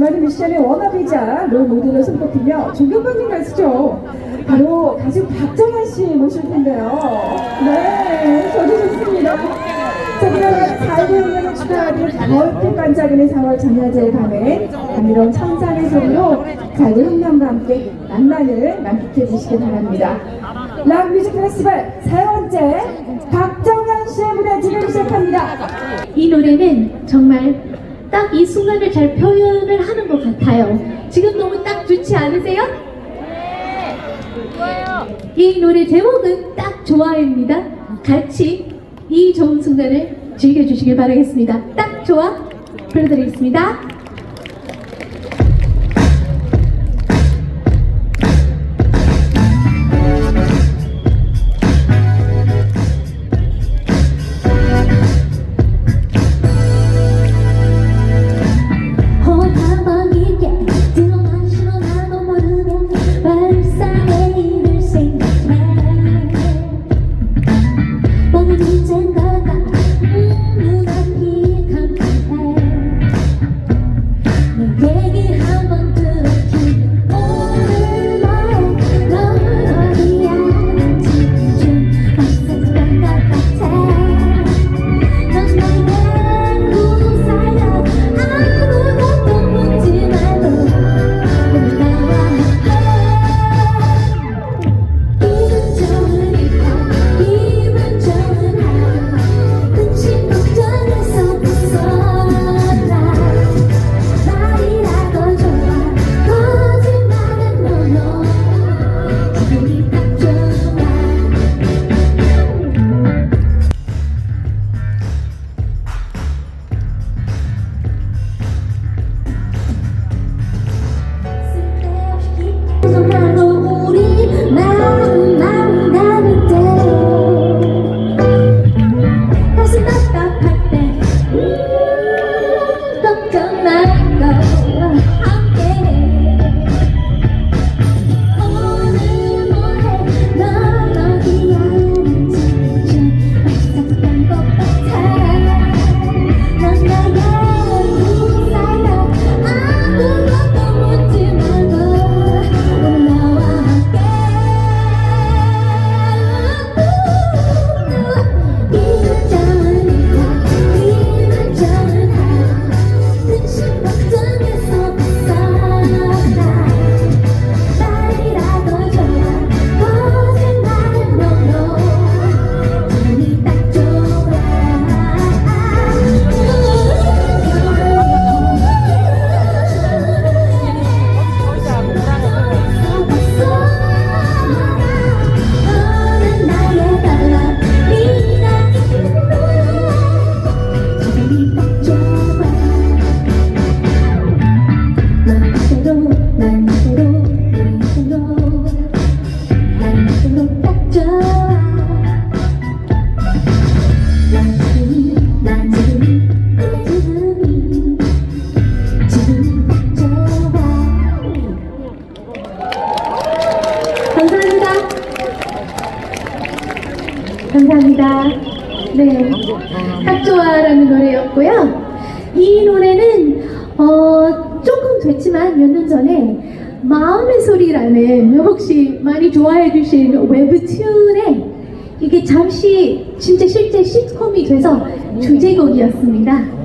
많은 미션의 워너비자 롤 모델로 손꼽히며 존경받는 가수죠. 바로 가수 박정현 씨 모실 텐데요. 네, 저도 좋습니다. 자, 그러면 4대1을 축하하는 가을빛 반짝이는 4월 정야제의 밤에 감미로운 천상의 소리로 작은 흠남과 함께 낭만을 만끽해 주시기 바랍니다. 락 뮤직 페스티벌 세 번째 박정현 씨의 무대 지금 시작합니다. 이 노래는 정말 딱 이 순간을 잘것 같아요. 지금 너무 딱 좋지 않으세요? 네. 이 노래 제목은 딱 좋아입니다. 같이 이 좋은 순간을 즐겨주시길 바라겠습니다. 딱 좋아 불러드리겠습니다. 감사합니다 감사합니다. 네, 딱 좋아라는 노래였고요. 이 노래는 어, 조금 됐지만 몇 년 전에 마음의 소리라는 혹시 많이 좋아해 주신 웹툰에 이게 잠시 진짜 실제 시트콤이 돼서 주제곡이었습니다.